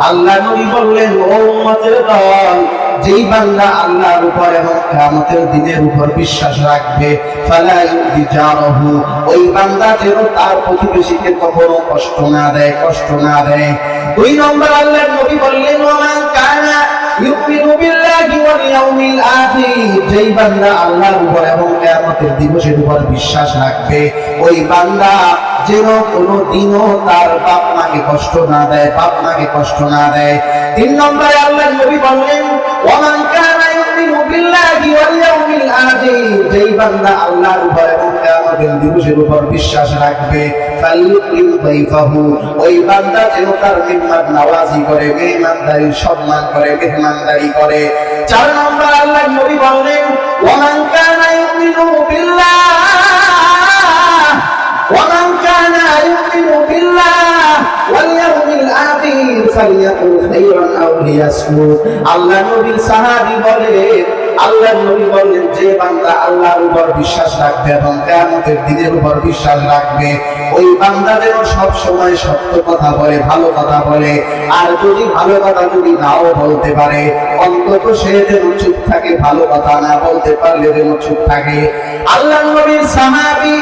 আল্লাহ যেই আল্লাহর উপর এবং দিনের উপর বিশ্বাস রাখবে, ফালা ইউযি ওই বান্দা যেন তার প্রতিবেশীকে কখনো কষ্ট না দেয়, কষ্ট না দেয়। দুই নম্বর আল্লাহর নবী বললেন যেই বান্দা আল্লাহর উপর এবং দিবসের উপর বিশ্বাস রাখবে, ওই বান্দা যেন কোনো দিনও তার বাপ মাকে কষ্ট না দেয়, বাপ মাকে কষ্ট না দেয়। তিন নম্বরে আল্লাহর নবী বললেন ওমান কানা বিল্লাহি ওয়াল ইয়াউমিল আখির। যেই বান্দা আল্লাহর উপর এবং কিয়ামতের দিবসের উপর বিশ্বাস রাখবে। ওই বান্দা যেন তার মেহমান নওয়াজি করে, মেহমানদারি, সম্মান করে, মেহমানদারি করে। চার নম্বর আল্লাহ নবী বললেন ওমান কানা ইউমিনু বিল্লাহ। ওমান কানা ইউমিনু বিল্লাহ, ওয়াল ইয়াউমিল আখির, ফালিয়াকুল খাইরান আও লিয়াসমুত। আল্লাহ নবীর সাহাবী বলে আল্লাহ নবী বললেন, যে বান্দা আল্লাহর উপর বিশ্বাস রাখবে এবং কিয়ামতের দিনের উপর বিশ্বাস রাখবে, ওই বান্দা যেন সব সময় সত্য কথা বলে, ভালো কথা বলে। আর যদি ভালো কথা যদি নাও বলতে পারে, অন্তত সে যেন চুপ থাকে, ভালো কথা না বলতে পারলে যেন চুপ থাকে। আল্লাহ নবীর সাহাবী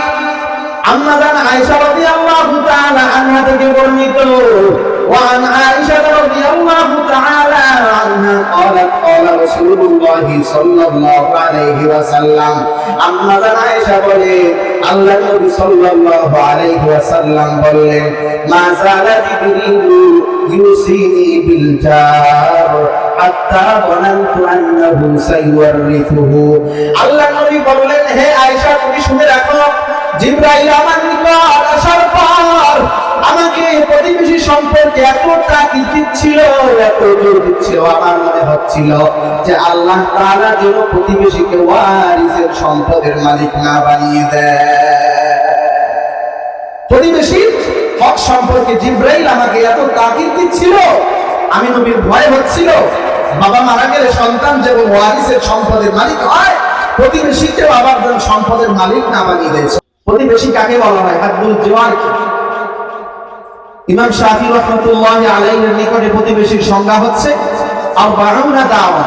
আম্মা জান আয়েশা রাদিয়াল্লাহু তাআলা আনহা থেকে বর্ণিত وعن عائشة رضي الله تعالى عنها قالت قال رسول الله صلى الله عليه وسلم আম্মা জান আয়েশা বলে আল্লাহ নবী সাল্লাল্লাহু আলাইহি ওয়াসাল্লাম বললেন মা জালা জিবরিলু ইউসিনি বিল জার হাত্তা বানানতু আন্নাহু সাইওয়ারিথুহু আল্লাহ নবী বললেন হে আয়েশা তুমি শুনে রাখো জিব্রাইল আমার নিকট আসার পর আমাকে প্রতিবেশী সম্পর্কে এত তাকিদ দিচ্ছিল এত জোর দিচ্ছিল, আমার মনে হচ্ছিল যে আল্লাহ তাআলা যেন প্রতিবেশীকে ওয়ারিসের সম্পদের মালিক না বানিয়ে দেয়। প্রতিবেশীর হক সম্পর্কে জিব্রাইল আমাকে এত তাকিদ দিচ্ছিল আমি নবীর ভয় হচ্ছিল বাবা মারা গেলে সন্তান যেমন ওয়ারিসের সম্পদের মালিক হয় প্রতিবেশীকে বাবার যেন সম্পদের মালিক না বানিয়ে দিয়েছে প্রতিবেশী কাকে বলা হয় হাব্বুল জিওয়ার কি ইমাম শাফি রহমতুল্লাহ আলাইহির নিকটে প্রতিবেশীর সংজ্ঞা হচ্ছে আর বারুনা দাওয়া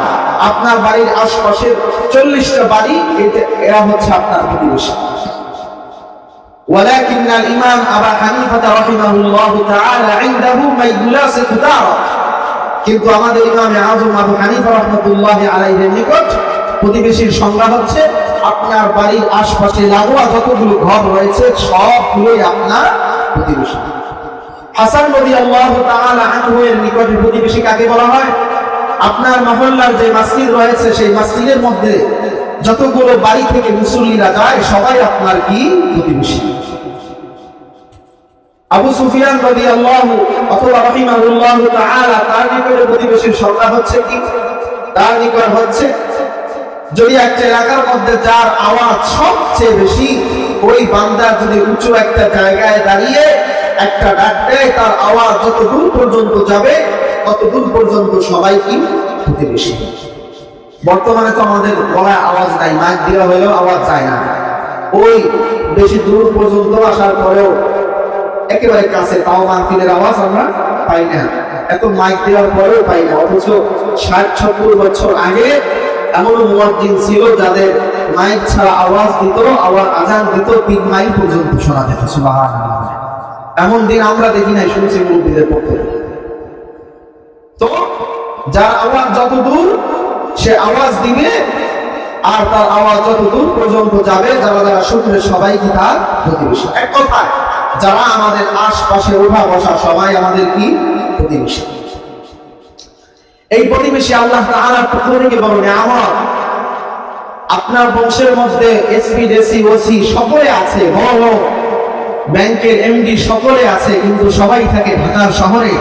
আপনার বাড়ির আশপাশের চল্লিশটা বাড়ি এতে এরা হচ্ছে আপনার প্রতিবেশী ولكن الإمام أبا حنيفة رحمه الله تعالى عنده ما يلاصق داره কিন্তু আমাদের ইমামে আজম আবু হানিফা রহমতুল্লাহ আলাইহির নিকট প্রতিবেশীর সংজ্ঞা হচ্ছে আপনার বাড়ির আশপাশে লাগোয়া যতগুলো ঘর রয়েছে, সবগুলোই আপনার প্রতিবেশী। হাসান নবী আল্লাহ আনহু নিকটে প্রতিবেশী কাকে বলা হয়? আপনার মহল্লার যে মসজিদ রয়েছে, সেই মসজিদের মধ্যে যতগুলো বাড়ি থেকে মুসল্লিরা যায়, সবাই আপনার কি? প্রতিবেশী। আবু সুফিয়ান রাদিয়াল্লাহু অথবা রাহিমাহুল্লাহু তার নিকটে প্রতিবেশীর সংখ্যা হচ্ছে কি? তার নিকট হচ্ছে যদি একটা এলাকার মধ্যে যার আওয়াজ সবচেয়ে বেশি, ওই বান্দার যদি উঁচু একটা জায়গায় দাঁড়িয়ে একটা ডাক দেয় তার আওয়াজ যত দূর পর্যন্ত যাবে তত দূর পর্যন্ত সবাই কি? প্রতিবেশী। বর্তমানে তো আমাদের গলায় আওয়াজ নাই, মাইক দেওয়া হলেও আওয়াজ যায় না। ওই বেশি দূর পর্যন্ত আসার পরেও একেবারে কাছে তাও মাহফিলের আওয়াজ আমরা পাই না। এত মাইক দেওয়ার পরেও পাই না। অথচ ষাট, সত্তর বছর আগে এমন মুয়াজ্জিন ছিল যাদের মাইক ছাড়া আওয়াজ দিত, আওয়াজ আজান দিত তিন মাইল পর্যন্ত শোনা যেত, সুবহানাল্লাহ। এমন দিন আমরা দেখি নাই, শুনছি মুরব্বীদের পক্ষে। তো যার আওয়াজ যত দূর, সে আওয়াজ দিবে, আর তার আওয়াজ যত দূর পর্যন্ত যাবে, যারা যারা শুনবে সবাই কি তার প্রতিবেশী। এক কথায়, যারা আমাদের আশপাশে উঠা বসা সবাই আমাদের কি? প্রতিবেশী। এই প্রতিবেশী আল্লাহ আপনার বংশের মধ্যে এসপি ডিসি, ওসি সকলে আছে ব্যাংকের এমডি সকলে আছে, কিন্তু সবাই থাকে ঢাকার শহরে।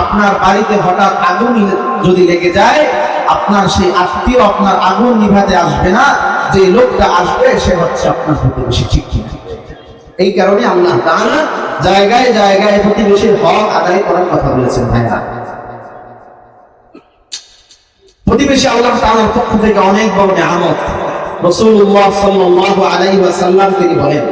আপনার বাড়িতে হঠাৎ আগুন যদি লেগে যায়, আপনার সেই আত্মীয় আপনার আগুন নিভাতে আসবে না। যে লোকটা আসবে, সে হচ্ছে আপনার প্রতিবেশী, ঠিক এই কারণে আল্লাহ জায়গায় জায়গায় প্রতিবেশীর হক আদায় করার কথা বলেছেন ভাইয়া প্রতিবেশী আল্লাহ তাআলার পক্ষ থেকে অনেক বড় নিয়ামত রাসূলুল্লাহ সাল্লাল্লাহু আলাইহি ওয়াসাল্লাম তিনি বলেন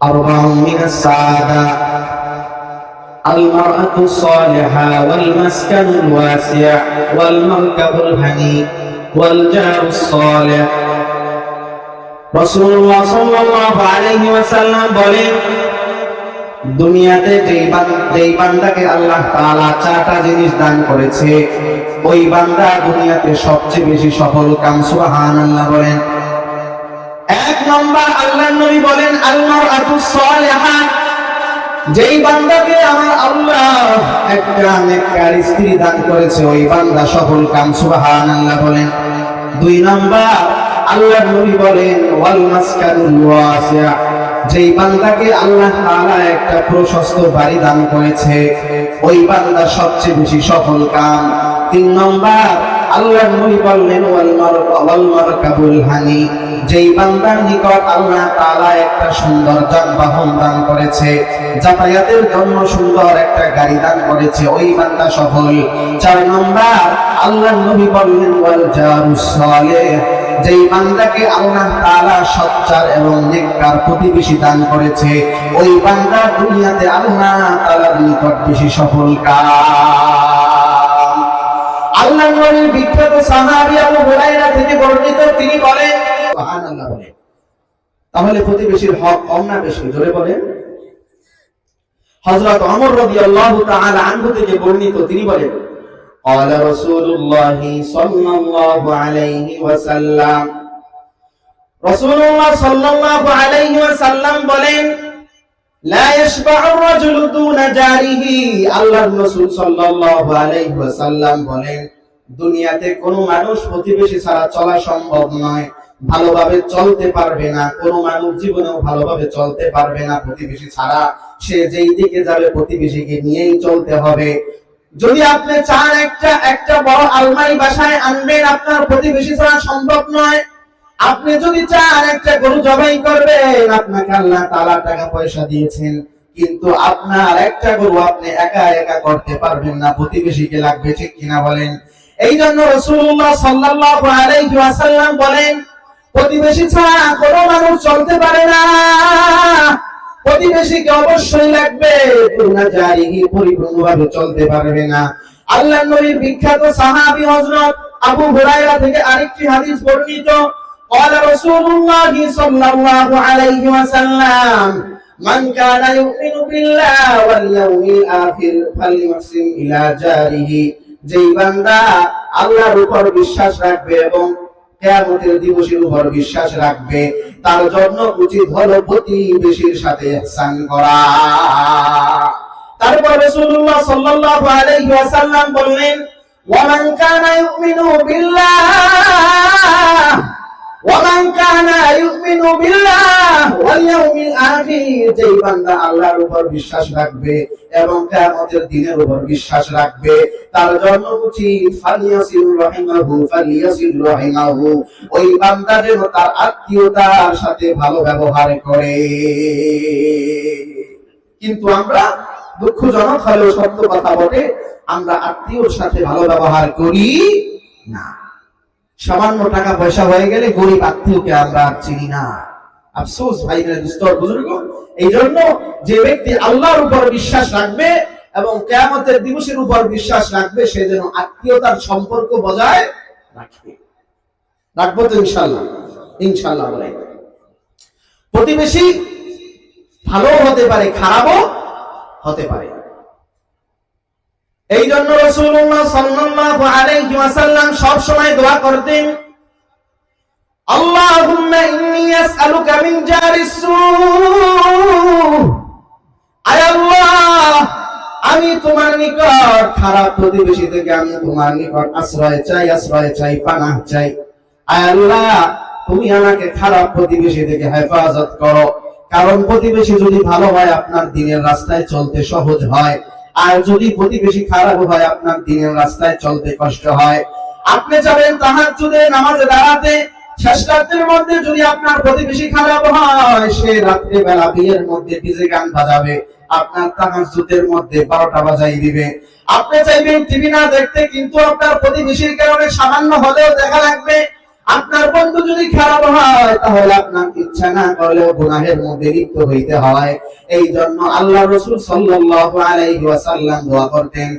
أربع من السعادة المرأة الصالحة والمسكن الواسع والمركب الهني والجار الصالح রসুল্লাহ সাল্লাল্লাহু আলাইহি ওয়াসাল্লাম বলেন দুনিয়াতে যেই যেই বান্দাকে আল্লাহ তাআলা চারটা জিনিস দান করেছে, ওই বান্দা দুনিয়াতে সবচেয়ে বেশি সফল কাম, সুবহানাল্লাহ বলেন। এক নম্বর আল্লাহ নবী বলেন আল্লাহর আতু সালেহা। যেই বান্দাকে আমার আল্লাহ একটা নেককার স্ত্রী দান করেছে, ওই বান্দা সফল কাম, সুবহানাল্লাহ বলেন। দুই নম্বর আল্লাহ নবী বলেন ওয়াল মাসকানুল ওয়াসিয়া। যেই বান্দাকে আল্লাহ তাআলা একটা প্রশস্ত বাড়ি দান করেছে, ওই বান্দা সবচেয়ে বেশি সফল কাম। তিন নম্বর আল্লাহ নবী বললেন, ওয়াল মারকা, ওয়াল মারকাবুল হানি। যেই বান্দার নিকট আল্লাহ তাআলা একটা সুন্দর যানবাহন দান করেছে, যাতায়াতের জন্য সুন্দর একটা গাড়ি দান করেছে, ওই বান্দা সফল। চার নম্বর আল্লাহ নবী বললেন, ওয়াল জারুস সালেহ যেই বান্দাকে আল্লাহ তাআলা সচ্চার এবং নেককার প্রতিবেশী দান করেছে, ওই বান্দা দুনিয়াতে আল্লাহ তাআলার নিকট বেশি সফল কাম। আল্লাহ নবীর বিখ্যাত সাহাবী আবু হুরায়রা থেকে বর্ণিত, তিনি বলেন, সুবহানাল্লাহ বলেন। তাহলে প্রতিবেশীর হক কম না বেশি? জোরে বলেন। হযরত ওমর রাদিয়াল্লাহু তাআলা আনহু থেকে বর্ণিত, তিনি বলেন قال رسول الله صلى الله عليه وسلم রাসূলুল্লাহ সাল্লাল্লাহু আলাইহি ওয়াসাল্লাম বলেন লা ইয়াশবা'ু আর-রাজুলু দুনা জারিহি আল্লাহর রাসূল সাল্লাল্লাহু আলাইহি ওয়াসাল্লাম বলেন দুনিয়াতে কোনো মানুষ প্রতিবেশী ছাড়া চলা সম্ভব নয় ভালোভাবে চলতে পারবে না কোনো মানুষ জীবনেও ভালোভাবে চলতে পারবে না প্রতিবেশী ছাড়া সে যেই দিকে যাবে প্রতিবেশীকে নিয়েই চলতে হবে যদি আপনি চান একটা একটা বড় আলমারি বাসায় আনবেন, আপনার প্রতিবেশী ছাড়া সম্ভব নয়। আপনি যদি চান একটা গরু জবাই করবেন, আপনাকে আল্লাহ তাআলা টাকা পয়সা দিয়েছেন। কিন্তু আপনার একটা গরু আপনি একা একা করতে পারবেন না। প্রতিবেশীকে লাগবে, ঠিক কিনা বলেন? এই জন্য রাসূলুল্লাহ সাল্লাল্লাহু আলাইহি ওয়াসাল্লাম বলেন প্রতিবেশী ছাড়া কোনো মানুষ চলতে পারে না। প্রতিবেশীকে অবশ্যই লাগবে দুনা জারিহি পরিপূর্ণভাবে চলতে পারবে না আল্লাহ নবীর বিখ্যাত সাহাবী হযরত আবু হুরায়রা থেকে আরেকটি হাদিস বর্ণিত قال رسول الله صلى الله عليه وسلم من كان يؤمن بالله واليوم الآخر فليحسن إلى جاره যেই বান্দা আল্লাহর উপর বিশ্বাস রাখবে এবং কেয়ামতের দিবসের উপর বিশ্বাস রাখবে তার জন্য উচিত হলো প্রতিবেশীর সাথে ইহসান করা। তারপর রাসূলুল্লাহ সাল্লাল্লাহু আলাইহি ওয়াসাল্লাম বললেন ওয়ামান কানা ইউমিনু বিল্লাহ। ওয়ামান কানা ইউমিনু বিল্লাহ ওয়াল ইয়াউমিল আখির। যেই বান্দা আল্লাহর উপর বিশ্বাস রাখবে এবং কিয়ামতের দিনের উপর বিশ্বাস রাখবে, তার জন্য উচিত ফালিয়াসিল রাহিমাহু ফালিয়াসিল রাহিমাহু। ওই বান্দা যেন তার আত্মীয়তার সাথে ভালো ব্যবহার করে। কিন্তু আমরা দুঃখজনক হলেও সত্য কথা বটে আমরা আত্মীয়র সাথে ভালো ব্যবহার করি না। সামান্য টাকা পয়সা হয়ে গেলে গরিব আত্মীয়কে আমরা চিনি না। আফসোস, ভাই দুস্তর, বুজুর্গ। এই জন্য যে ব্যক্তি আল্লাহর উপর বিশ্বাস রাখবে এবং কেয়ামতের দিবসের উপর বিশ্বাস রাখবে, সে যেন আত্মীয়তার সম্পর্ক বজায় রাখবে রাখব তো ইনশাল্লাহ ইনশাল্লাহ বলে। প্রতিবেশী ভালো হতে পারে, খারাপও হতে পারে। এই জন্য ওয়াসাল্লাম সব সময় দোয়া করতেন আমি তোমার নিকট খারাপ প্রতিবেশী থেকে আমি তোমার নিকট আশ্রয় চাই আশ্রয় চাই, পানাহ চাই। আয় আল্লাহ, তুমি আমাকে খারাপ প্রতিবেশী থেকে হেফাজত করো। কারণ প্রতিবেশী যদি ভালো হয়, আপনার দিনের রাস্তায় চলতে সহজ হয়। আর যদি প্রতিবেশী খারাপ হয়, আপনার দিনের রাস্তায় চলতে কষ্ট হয়। আপনি যাবেন তাহার যদি নামাজে দাঁড়াতে। মধ্যে যদি আপনার প্রতিবেশী খারাপ হয়, সে রাত্রে বেলা বিয়ের মধ্যে ডিজে গান বাজাবে। আপনার তাহাজ্জুদের মধ্যে বারোটা বাজাই দিবে। আপনি চাইবেন টিভি না দেখতে, কিন্তু আপনার প্রতিবেশীর কারণে সামান্য হলেও দেখা লাগবে। আপনার বন্ধু যদি খারাপ হয়, তাহলে আপনার ইচ্ছা না করলেও গুনাহের মধ্যে লিপ্ত হইতে হয়। এই জন্য আল্লাহ রসুল সাল্লাল্লাহু আলাইহি ওয়াসাল্লাম দোয়া করতেন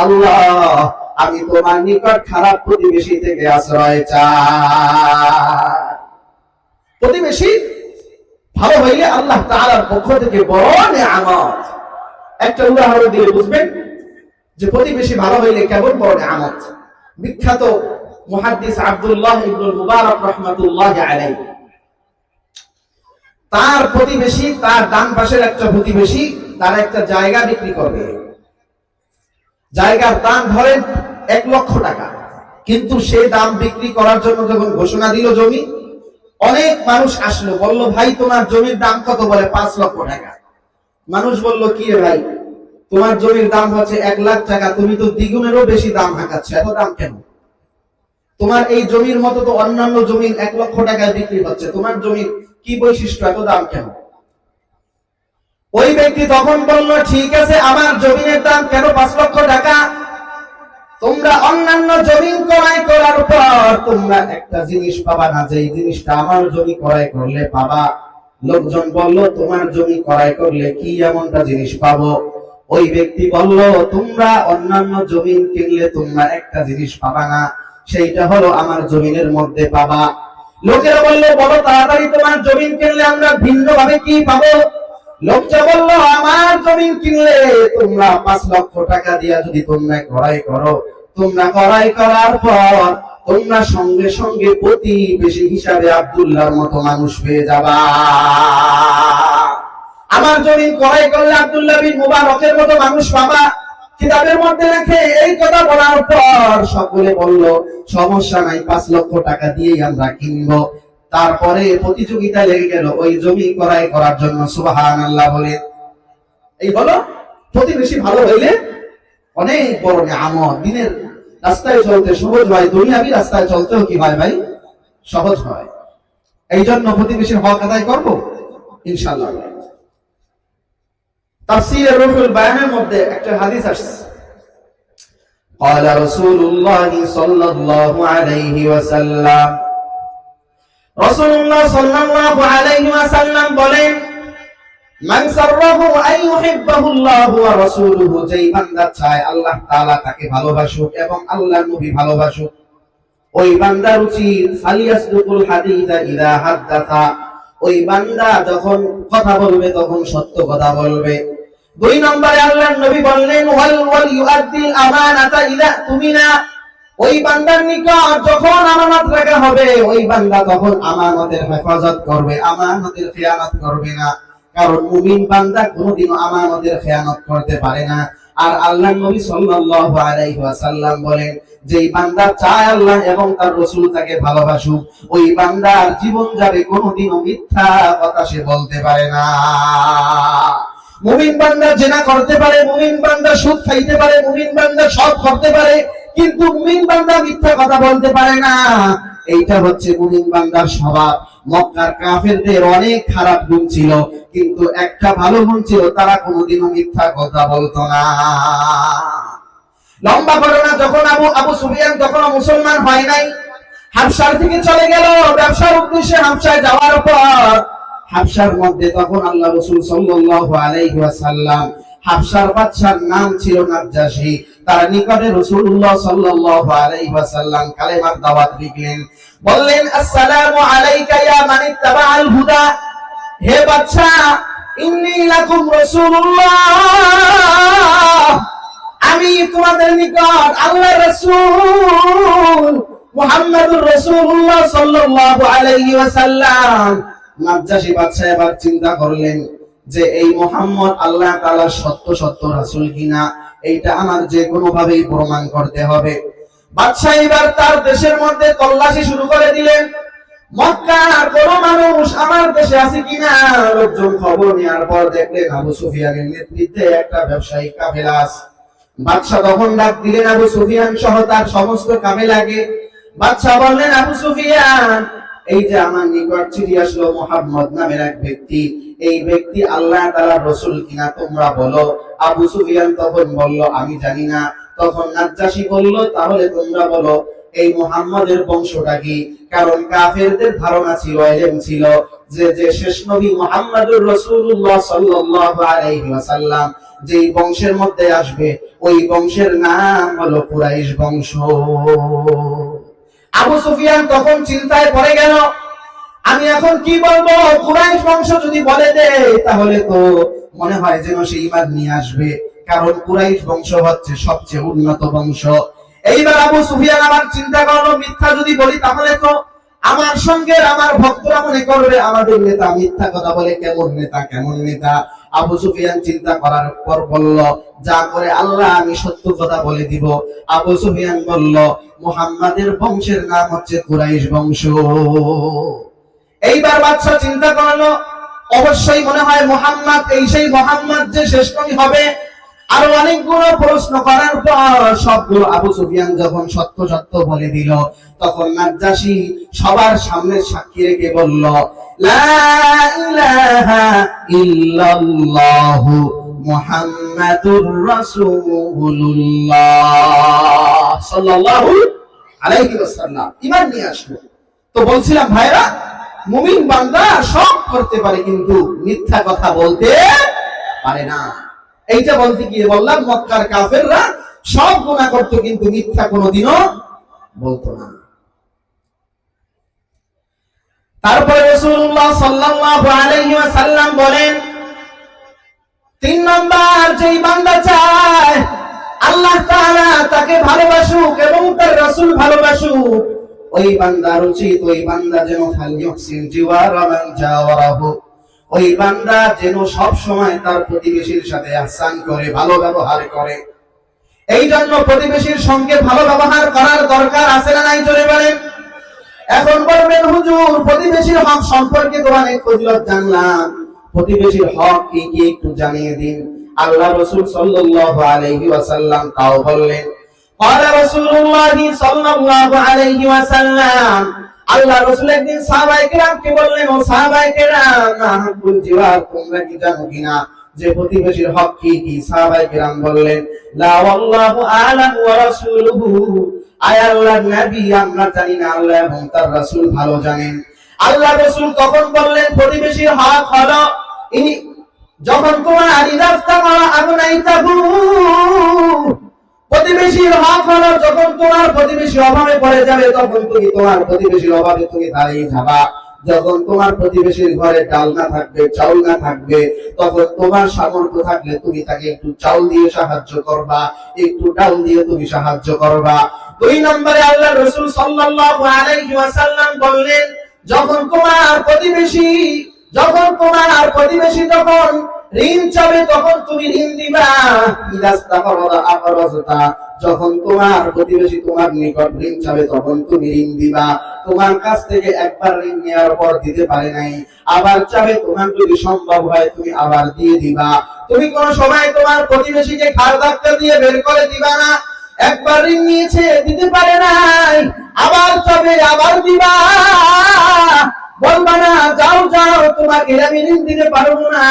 আল্লাহ, আমি তোমার নিকট খারাপ প্রতিবেশী থেকে আশ্রয় চাই। প্রতিবেশী ভালো হইলে আল্লাহ তাআলার পক্ষ থেকে বড় নিয়ামত। একটা উদাহরণ দিয়ে বুঝবেন যে প্রতিবেশী ভালো হইলে কেমন বড় নিয়ামত? বিখ্যাত মুহাদ্দিস আব্দুল্লাহ ইবনুল মুবারক রাহমাতুল্লাহ আলাইহি। তার প্রতিবেশী, তার ডান পাশের একটা প্রতিবেশী, তার একটা জায়গা বিক্রি করবে। জায়গার দাম ধরেন এক লক্ষ টাকা। কিন্তু সে দাম বিক্রি করার জন্য যখন ঘোষণা দিল জমি, অনেক মানুষ আসলো, বলল, ভাই, তোমার জমির দাম কত? বলে, পাঁচ লক্ষ টাকা। মানুষ বলল, কি রে ভাই, তোমার জমির দাম হচ্ছে এক লাখ টাকা, তুমি তো দ্বিগুণেরও বেশি দাম হাঁকাচ্ছ, এত দাম কেন? তোমার এই জমির মতো তো অন্যান্য জমির এক লক্ষ টাকায় বিক্রি হচ্ছে। তোমার জমির কি বৈশিষ্ট্য? এত দাম কেন? ওই ব্যক্তি তখন বলল, ঠিক আছে, আমার জমিনের দাম কেন পাঁচ লক্ষ টাকা? তোমরা অন্যান্য জমিন ক্রয় করার পর তোমরা একটা জিনিস পাবা না। যে জিনিসটা আমার জমি ক্রয় করলে পাবা। লোকজন বলল, তোমার জমি ক্রয় করলে কি এমনটা জিনিস পাবো? ওই ব্যক্তি বলল, তোমরা অন্যান্য জমিন কিনলে তোমরা একটা জিনিস পাবা না। সেইটা হলো আমার জমিনের মধ্যে পাবা লোকেরা বলল বড় তাড়াতাড়ি তোমার জমিন কিনলে আমরা ভিন্ন ভাবে কি পাবো? লোকটা বলল, আমার জমিন কিনলে তোমরা পাঁচ লক্ষ টাকা দিয়া যদি তোমরা ক্রয় করো, তোমরা ক্রয় করার পর তোমরা সঙ্গে সঙ্গে প্রতিবেশী হিসাবে আব্দুল্লাহর মতো মানুষ পেয়ে যাবা। আমার জমিন ক্রয় করলে আব্দুল্লাহ বিন মুবারকের মতো মানুষ পাবা কিতাবের মধ্যে লেখে এই কথা বলার পর সকলে বলল, সমস্যা নাই, পাঁচ লক্ষ টাকা দিয়েই আমরা কিনবো। তারপরে প্রতিযোগিতা লেগে গেল, ওই জমি ক্রয় করার জন্য সুবাহান আল্লাহ বলে। এই হলো, প্রতিবেশী ভালো হইলে অনেক বড় আমল দিনের রাস্তায় চলতে সহজ হয়, দুনিয়াবি রাস্তায় চলতেও কি হয় ভাই? সহজ হয়। এই জন্য প্রতিবেশীর হক আদায় করব ইনশাল্লাহ তাফসীরের রুহুল বায়ানের মধ্যে একটা হাদিস আসছে قال رسول الله صلى الله عليه وسلم রাসূলুল্লাহ সাল্লাল্লাহু আলাইহি ওয়াসাল্লাম বলেন মান সাররাহু আন ইউহিব্বাহু আল্লাহু ওয়া রাসূলুহু যেই বান্দা চায় আল্লাহ তাআলা তাকে ভালোবাসুক এবং আল্লাহর নবী ভালোবাসুক ওই বান্দার উচিত ফালিয়াসদুকুল হাদিসা ইদা হাদ্দাসা ওই বান্দা যখন কথা বলবে তখন সত্য কথা বলবে দুই নম্বরে আল্লাহর নবী বললেন, ওয়াল ওয়াল ইউআদ্দিল আমানাতা ইদা তুমিনা। ওই বান্দার নিকট যখন আমানত রাখা হবে, ওই বান্দা তখন আমানতের হেফাজত করবে, আমানতের খেয়ানত করবে না। কারণ মুমিন বান্দা কোনোদিনও আমানতের খেয়ানত করতে পারে না। আর আল্লাহ নবী সাল্লাল্লাহু আলাইহি ওয়াসাল্লাম বলেন, যেই বান্দা চায় আল্লাহ এবং তার রাসূল তাকে ভালোবাসুক, ওই বান্দার জীবন যাবে কোনোদিনও মিথ্যা কথা সে বলতে পারে না। মুমিন বান্দা জেনা করতে পারে, মুমিন বান্দা সুদ খাইতে পারে, মুমিন বান্দা সব করতে পারে, কিন্তু মুমিন বান্দা মিথ্যা কথা বলতে পারে না। এইটা হচ্ছে মুমিন বান্দার স্বভাব। মক্কার কাফেরদের অনেক খারাপ গুণ ছিল, কিন্তু একটা ভালো গুণ ছিল, তারা কোনোদিনও মিথ্যা কথা বলতো না। লম্বা ঘটনা, যখন আবু আবু সুফিয়ান তখন মুসলমান হয় নাই হাবসার থেকে চলে গেল। ব্যবসার উদ্দেশ্যে হাবসায় যাওয়ার পর হাবসার মধ্যে তখন আল্লাহ রসুল সাল্লাল্লাহু আলাইহি ওয়াসাল্লাম বাদশার নাম ছিল নাজ্জাশী। তার নিকটে রাসূলুল্লাহ সাল্লাল্লাহু আলাইহি কালেমার দাওয়াত লিখলেন, বললেন, আসসালামু আলাইকা ইয়া মান ইত্তাবাআল হুদা। হে বাদশা, ইন্নী লাকুম রাসূলুল্লাহ। আমি তোমাদের নিকট আল্লাহ রাসূল মুহাম্মদুর রাসূলুল্লাহ সাল্লাল্লাহু আলাইহি ওয়াসাল্লাম নাজ্জাশী বাদশা এবার চিন্তা করলেন যে এই মোহাম্মদ আল্লাহ সত্য সত্য কিনা, এইটা আমার যে কোনো ভাবেই প্রমাণ করতে হবে। বাদশাহ এবার তার দেশের মধ্যে তল্লাশি শুরু করে দিলেন। বাদশাহ সমস্ত কাফেলাকে। বাদশাহ বললেন, আবু সুফিয়ান এই যে আমার নিকট চিঠি আসলো মোহাম্মদ নামের এক ব্যক্তি, এই ব্যক্তি আল্লাহ তাআলা রসুল কিনা তোমরা বলো। আবু সুফিয়ান তখন বলল, আমি জানি না। তখন নাজ্জাশী বলল, তাহলে তোমরা বলো, এই মুহাম্মাদের বংশটা কি? কারণ কাফেরদের ধারণা ছিল, এলেম ছিল যে যে শেষ নবী মুহাম্মাদুর রাসূলুল্লাহ সাল্লাল্লাহু আলাইহি ওয়াসাল্লাম যেই বংশের মধ্যে আসবে, ওই বংশের নাম হলো কুরাইশ বংশ। আবু সুফিয়ান তখন চিন্তায় পড়ে গেল, আমি এখন কি বলব? কুরাইশ বংশ যদি বলে দে তাহলে তো মনে হয় যেন সে ইমান নিয়ে আসবে। কারণ কুরাইশ বংশ হচ্ছে সবচেয়ে উন্নত বংশ। এইবার আবু সুফিয়ান আমার চিন্তা করল, মিথ্যা যদি বলি, তাহলে তো আমার সঙ্গে আমার ভক্তরা মনে করবে, আমাদের নেতা মিথ্যা কথা বলে, কেমন নেতা কেমন নেতা? আবু সুফিয়ান চিন্তা করার পর বলল যা করে আল্লাহ আমি সত্য কথা বলে দিব। আবু সুফিয়ান বলল, মুহাম্মাদের বংশের নাম হচ্ছে কুরাইশ বংশ। এইবার বাচ্চা চিন্তা করল, অবশ্যই মনে হয় মোহাম্মদ, এই সেই মোহাম্মদ যে শেষ নবী হবে। আরও অনেকগুলো প্রশ্ন করার পর সবগুলো আবু সুফিয়ান যখন সত্য সত্য বলে দিল, তখন নাজ্জাসী সবার সামনে সাক্ষী রেখে বলল, লা ইলাহা ইল্লাল্লাহু মুহাম্মাদুর রাসূলুল্লাহ সাল্লাল্লাহু আলাইহি ওয়াসাল্লাম। ঈমান নিয়ে আসলো। তো বলছিলাম, ভাইরা, মুমিন বান্দা সব করতে পারে কিন্তু মিথ্যা কথা বলতে পারে না। এইটা বলতে গিয়ে বললাম, মক্কার কাফেররা সব গুণা করতো কিন্তু মিথ্যা কোনোদিনও বলতো না। তারপরে ওয়াসাল্লাম বলেন তিন নম্বর যেই বান্দা চায়, আল্লাহ তাআলা তাকে ভালোবাসুক এবং তার রাসূল ভালোবাসুক। ওই বান্দার উচিত ওই বান্দা যেন ফালিয়ুহসিন জিওয়ারা মান জাওয়ারাহু। ওই বান্দা যেন সব সময় তার প্রতিবেশীর সাথে আহসান করে, ভালো ব্যবহার করে। এই জন্য প্রতিবেশীর সঙ্গে ভালো ব্যবহার করার দরকার আছে না নাই চলে বলেন? এখন বলবেন, হুজুর, প্রতিবেশীর হক সম্পর্কে তো অনেক ফজিলত জানলাম। প্রতিবেশীর হক কি কি একটু জানিয়ে দিন আল্লাহ রাসূল সাল্লাল্লাহু আলাইহি ওয়াসাল্লাম তাও বললেন قال رسول الله صلى الله عليه وسلم আল্লাহ রাসূল একদিন সাহাবায়ে কেরামকে বললেন ও সাহাবায়ে কেরাম মাহবুল জিওয়ার তোমরা কি জানো কিনা যে প্রতিবেশীর হক কি কি সাহাবায়ে কেরাম বললেন লা ওয়াল্লাহু আলাম ওয়া রাসূলুহু আয় আল্লাহর নবী আমরা জানি না আল্লাহ এবং তার রাসূল ভালো জানেন আল্লাহ রাসূল তখন বললেন প্রতিবেশীর হক হলো ইনি যখন তোমার আলিদাফতা মারা আগুনাইতাহু প্রতিবেশীর হক হলো যখন তোমার প্রতিবেশী অভাবে পড়ে যাবে, তখন তুমি তোমার প্রতিবেশীর অভাবে তুমি দাঁড়িয়ে যাবা। যখন তোমার প্রতিবেশীর ঘরে ডাল না থাকবে, চাউল না থাকবে, তখন তোমার সামর্থ্য থাকলে তুমি তাকে একটু চাউল দিয়ে সাহায্য করবা, একটু ডাল দিয়ে তুমি সাহায্য করবা। দুই নম্বরে আল্লাহ রসুল সাল্লাল্লাহু আলাইহি ওয়াসাল্লাম বললেন, যখন তোমার প্রতিবেশী যখন তোমার আর প্রতিবেশী যখন ঋণ চাবে, তখন তুমি ঋণ দিবা। যখন তোমার প্রতিবেশী তোমার নিকট ঋণ চাবে, তখন তুমি ঋণ দিবা। তোমার কাছ থেকে একবার ঋণ নেওয়ার পর দিতে পারে নাই। আবার চাবে, তোমার যদি সম্ভব হয়, তুমি আবার দিয়ে দিবা। তুমি কোন সময় তোমার প্রতিবেশীকে খার ধাক্কা দিয়ে বের করে দিবা না। একবার ঋণ নিয়েছে, দিতে পারে নাই। আবার চাবে, আবার দিবা। বলবা না, যাও যাও, তোমাকে আমি ঋণ দিতে পারব না।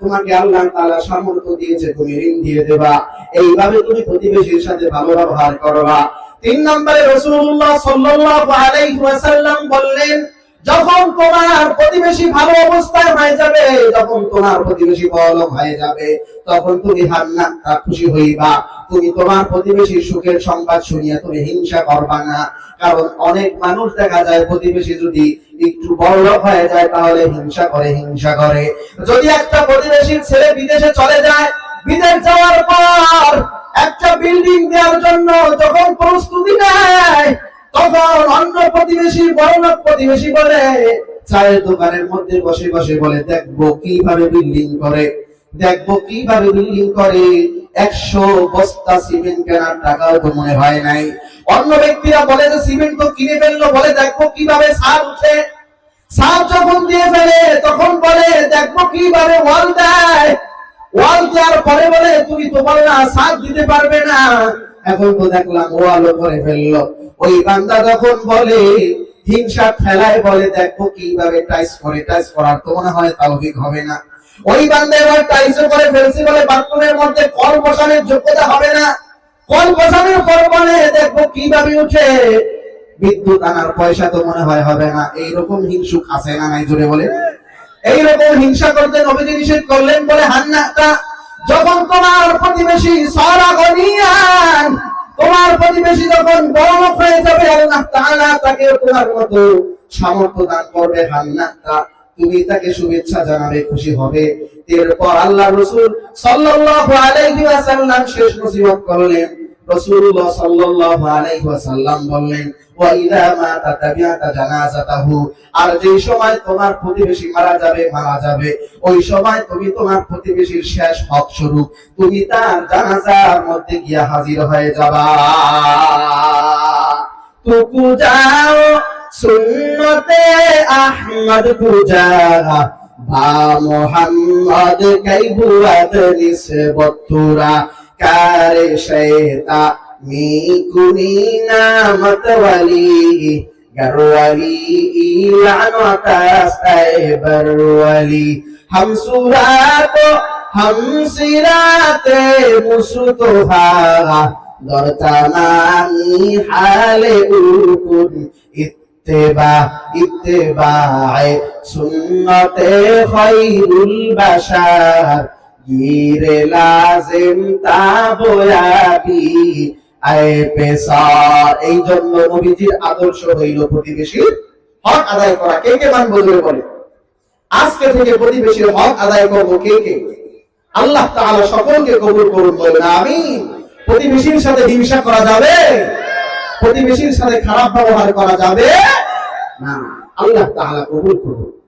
তোমাকে আল্লাহ তাআলা সামর্থ্য দিয়েছে, তুমি ঋণ দিয়ে দেবা। এইভাবে তুমি প্রতিবেশীর সাথে ভালো ব্যবহার করবা। তিন নম্বরে রাসূলুল্লাহ সাল্লাল্লাহু আলাইহি ওয়াসাল্লাম বললেন যখন তোমার প্রতিবেশী ভালো অবস্থায় হয়ে যাবে, যখন তোমার প্রতিবেশী বড় হয়ে যাবে, তখন তুমি হান্না খুশি হইবা। তুমি তোমার প্রতিবেশীর সুখের সংবাদ শুনিয়া তুমি হিংসা করবা না। কারণ অনেক মানুষ দেখা যায়, প্রতিবেশী যদি একটু বড় হয়ে যায়, তাহলে হিংসা করে হিংসা করে। যদি একটা প্রতিবেশীর ছেলে বিদেশে চলে যায়, বিদেশ যাওয়ার পর একটা বিল্ডিং দেওয়ার জন্য যখন প্রস্তুতি নেয় তখন অন্য প্রতিবেশী বড়লোক প্রতিবেশী বলে, চায়ের দোকানের মধ্যে বসে বসে বলে, দেখব কীভাবে বিল্ডিং করে, দেখব কীভাবে বিল্ডিং করে। একশো বস্তা সিমেন্ট কেনার টাকাও তো মনে হয় নাই। অন্য ব্যক্তিরা বলে যে, সিমেন্ট তো কিনে ফেলল বলে দেখব কীভাবে সার উঠে। সার যখন দিয়ে ফেলে, তখন বলে, দেখব কীভাবে ওয়াল দেয়। ওয়াল দেওয়ার পরে বলে, তুমি তো বলে না, সার দিতে পারবে না। এখন তো দেখলাম ওয়ালও করে ফেলল। ওই বান্দা যখন বলে হিংসা ঠেলায় বলে, দেখো কীভাবে টাইস করে টাইস করার তো মনে হয় তাওফিক হবে না। ওই বান্দা এবার টাইস করে ফেলছি বলে বাথরুমের মধ্যে কল বসানোর যোগ্যতা হবে না। কল বসানোর পর বলে, দেখো কীভাবে উঠে, বিদ্যুৎ আনার পয়সা তো মনে হয় হবে না। এইরকম হিংসুক আছে না নাই জুড়ে বলে। এইরকম হিংসা করতে নবীজি নিষেধ করলেন বলে হান্নাটা, যখন তোমার প্রতিবেশী সারা গনিয়ান তোমার প্রতিবেশী যখন বড় হয়ে যাবে, আল্লাহ তাআলা তাকে তোমার মতো সামর্থ্য দান করবে হান্নাটা তুমি তাকে শুভেচ্ছা জানাবে, খুশি হবে। এরপর আল্লাহ রসুল সাল্লাল্লাহু আলাইহি ওয়াসাল্লাম শেষ নসিহত করলেন। রাসূলুল্লাহ সাল্লাল্লাহু আলাইহি ওয়াসাল্লাম বললেন, ওয়া ইযা মাতা তাবিআতা জানাজাতাহু আর যেই সময় তোমার প্রতিবেশী মারা যাবে মারা যাবে। ওই সময় তুমি তোমার প্রতিবেশীর শেষ হক স্বরূপ, তুমি তার জানাজার মধ্যে গিয়া হাজির হয়ে যাবা। তুকু যাও, সুন্নতে আহমদ পূজা বা মোহাম্মদ کار شیتا می کنی نامت ولی گر ولی لعنت است بر ولی ہم سورات ہم سرات مصطفی در تمامی حال او کن اتباع اتباع سنت خیر البشر গিরে লাজিম তাবয়াবি আয় পেশার, এই জন্য নবীজির আদর্শ হইল প্রতিবেশীর হক আদায় করা। কে কে মান বলবে বলে? আজকে থেকে প্রতিবেশীর হক আদায় করব কে কে? আল্লাহ তাআলা সকলকে কবুল করুন বলেন, আমিন। প্রতিবেশীর সাথে হিংসা করা যাবে? প্রতিবেশীর সাথে খারাপ ব্যবহার করা যাবে? না। আল্লাহ তাআলা কবুল করুন।